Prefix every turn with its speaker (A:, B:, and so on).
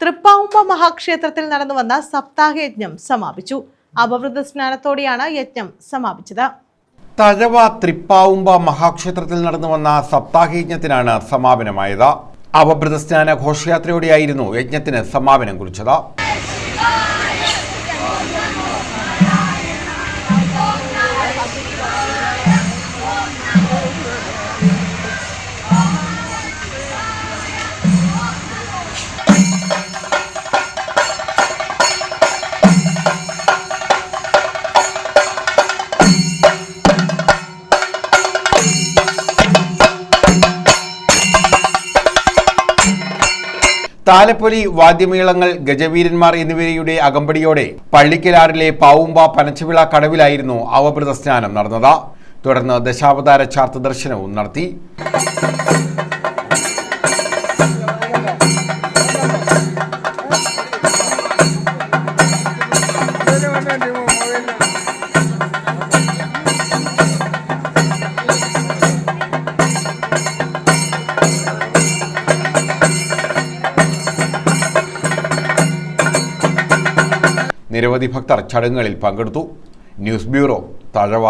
A: തൃപ്പാവുമ്പ മഹാക്ഷേത്രത്തിൽ നടന്നു വന്ന സപ്താഹയജ്ഞം സമാപിച്ചു. അപവൃത സ്നാനത്തോടെയാണ് യജ്ഞം സമാപിച്ചത്.
B: തഴവ തൃപ്പാവുമ്പ മഹാക്ഷേത്രത്തിൽ നടന്നു വന്ന സപ്താഹയജ്ഞത്തിനാണ് സമാപനമായത്. അവഭൃതസ്നാന ഘോഷയാത്രയോടെയായിരുന്നു യജ്ഞത്തിന് സമാപനം കുറിച്ചത്. താലപ്പൊലി വാദ്യമേളങ്ങൾ ഗജവീരന്മാർ എന്നിവരുടെ അകമ്പടിയോടെ പള്ളിക്കലാറിലെ പാവുമ്പ പനച്ചവിള കടവിലായിരുന്നു അവഭൃത സ്നാനം നടന്നത്. തുടർന്ന് ദശാവതാര ചാർത്ത് ദർശനവും നടത്തി. നിരവധി ഭക്തർ ചടങ്ങുകളിൽ പങ്കെടുത്തു. News bureau Thazhava.